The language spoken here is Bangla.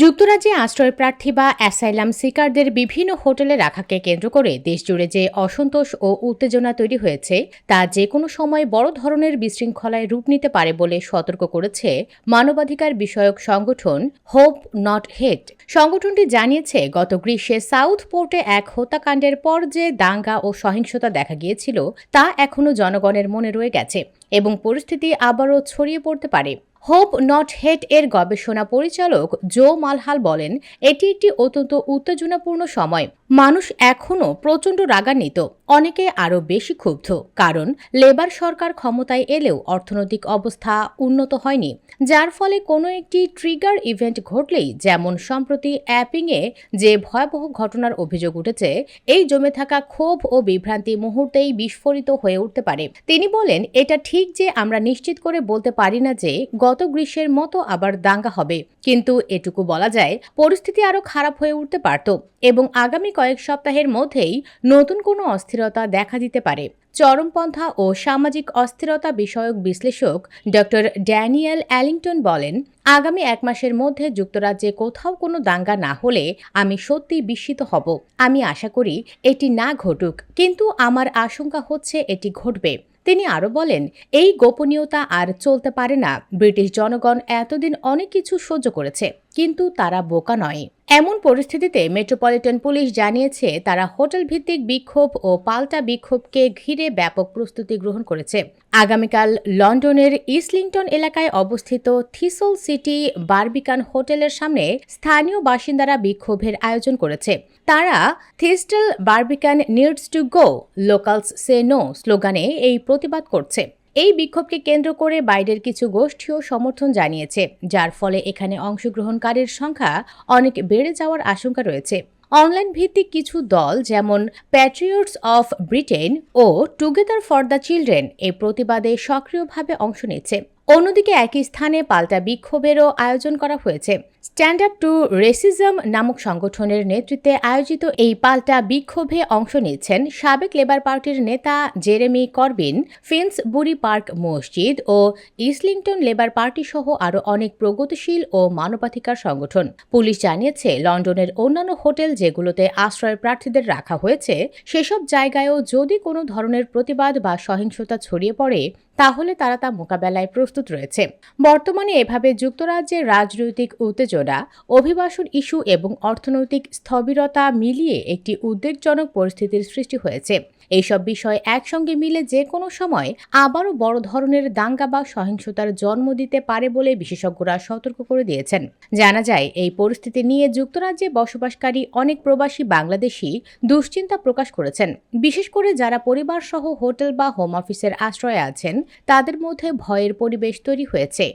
যুক্তরাজ্যে আশ্রয় প্রার্থী বা অ্যাসাইলাম সিকারদের বিভিন্ন হোটেলে রাখাকে কেন্দ্র করে দেশজুড়ে যে অসন্তোষ ও উত্তেজনা তৈরি হয়েছে, তা যে কোনো সময় বড় ধরনের বিশৃঙ্খলায় রূপ নিতে পারে বলে সতর্ক করেছে মানবাধিকার বিষয়ক সংগঠন হোপ নট হেট। সংগঠনটি জানিয়েছে, গত গ্রীষ্মে সাউথ পোর্টে এক হত্যাকাণ্ডের পর যে দাঙ্গা ও সহিংসতা দেখা গিয়েছিল, তা এখনও জনগণের মনে রয়ে গেছে এবং পরিস্থিতি আবারও ছড়িয়ে পড়তে পারে। হোপ নট হেট এর গবেষণা পরিচালক জো মালহাল বলেন এটি একটি অত্যন্ত উত্তেজনাপূর্ণ সময়। মানুষ এখনও প্রচণ্ড রাগান্বিত, অনেকে আরও বেশি ক্ষুব্ধ, কারণ লেবার সরকার ক্ষমতায় এলেও অর্থনৈতিক অবস্থা উন্নত হয়নি, যার ফলে কোনো একটি ট্রিগার ইভেন্ট ঘটলেই যেমন সম্প্রতি অ্যাপিংয়ে যে ভয়াবহ ঘটনার অভিযোগ উঠেছে, এই জমে থাকা ক্ষোভ ও বিভ্রান্তি মুহূর্তেই বিস্ফোরিত হয়ে উঠতে পারে। তিনি বলেন, এটা ঠিক যে আমরা নিশ্চিত করে বলতে পারি না যে গত গ্রীষ্মের মতো আবার দাঙ্গা হবে, কিন্তু এটুকু বলা যায়, পরিস্থিতি আরও খারাপ হয়ে উঠতে পারত এবং আগামী কয়েক সপ্তাহের মধ্যেই নতুন কোনো অস্থিরতা দেখা দিতে পারে। চরমপন্থা ও সামাজিক অস্থিরতা বিষয়ক বিশ্লেষক ড ড্যানিয়েল অ্যালিংটন বলেন, আগামী এক মাসের মধ্যে যুক্তরাজ্যে কোথাও কোনো দাঙ্গা না হলে আমি সত্যি বিস্মিত হব। আমি আশা করি এটি না ঘটুক, কিন্তু আমার আশঙ্কা হচ্ছে এটি ঘটবে। তিনি আরও বলেন, এই গোপনীয়তা আর চলতে পারে না। ব্রিটিশ জনগণ এতদিন অনেক কিছু সহ্য করেছে, কিন্তু তারা বোকা নয়। এমন পরিস্থিতিতে মেট্রোপলিটন পুলিশ জানিয়েছে, তারা হোটেল ভিত্তিক বিক্ষোভ ও পাল্টা বিক্ষোভকে ঘিরে ব্যাপক প্রস্তুতি গ্রহণ করেছে। আগামীকাল লন্ডনের ইসলিংটন এলাকায় অবস্থিত থিসল সিটি বারবিকান হোটেলের সামনে স্থানীয় বাসিন্দারা বিক্ষোভের আয়োজন করেছে। তারা Thistle Barbican needs to go, locals say no, স্লোগানে এই প্রতিবাদ করছে। এই বিক্ষোভকে কেন্দ্র করে বাইরের কিছু গোষ্ঠীও সমর্থন জানিয়েছে, যার ফলে এখানে অংশগ্রহণকারীর সংখ্যা অনেক বেড়ে যাওয়ার আশঙ্কা রয়েছে। অনলাইন ভিত্তিক কিছু দল যেমন প্যাট্রিয়টস অফ ব্রিটেন ও টুগেদার ফর দ্য চিলড্রেন এই প্রতিবাদে সক্রিয়ভাবে অংশ নিচ্ছে। অন্যদিকে একই স্থানে পাল্টা বিক্ষোভেরও আয়োজন করা হয়েছে। স্ট্যান্ড আপ টু রেসিজম নামক সংগঠনের নেতৃত্বে আয়োজিত এই পাল্টা বিক্ষোভে অংশ নিচ্ছেন সাবেক লেবার পার্টির নেতা Jeremy Corbyn Fins Finsbury Park মসজিদ ও ইসলিংটন লেবার পার্টি সহ আরও অনেক প্রগতিশীল ও মানবাধিকার সংগঠন। পুলিশ জানিয়েছে, লন্ডনের অন্যান্য হোটেল যেগুলোতে আশ্রয় প্রার্থীদের রাখা হয়েছে, সেসব জায়গায়ও যদি কোনো ধরনের প্রতিবাদ বা সহিংসতা ছড়িয়ে পড়ে তাহলে তারা তা মোকাবেলায় প্রস্তুত রয়েছে। বর্তমানে এভাবে যুক্তরাজ্যের রাজনৈতিক উত্তেজনা, অভিবাসন ইস্যু এবং অর্থনৈতিক স্থবিরতা মিলিয়ে একটি উদ্বেগজনক পরিস্থিতির সৃষ্টি হয়েছে। এইসব বিষয় একসঙ্গে মিলে যে কোনো সময় আবারও বড় ধরনের দাঙ্গা বা সহিংসতার জন্ম দিতে পারে বলে বিশেষজ্ঞরা সতর্ক করে দিয়েছেন। জানা যায়, এই পরিস্থিতি নিয়ে যুক্তরাজ্যে বসবাসকারী অনেক প্রবাসী বাংলাদেশি দুশ্চিন্তা প্রকাশ করেছেন। বিশেষ করে যারা পরিবার সহ হোটেল বা হোম অফিসের আশ্রয়ে আছেন তাদের মধ্যে ভয়ের পরিবেশ তৈরি হয়েছে।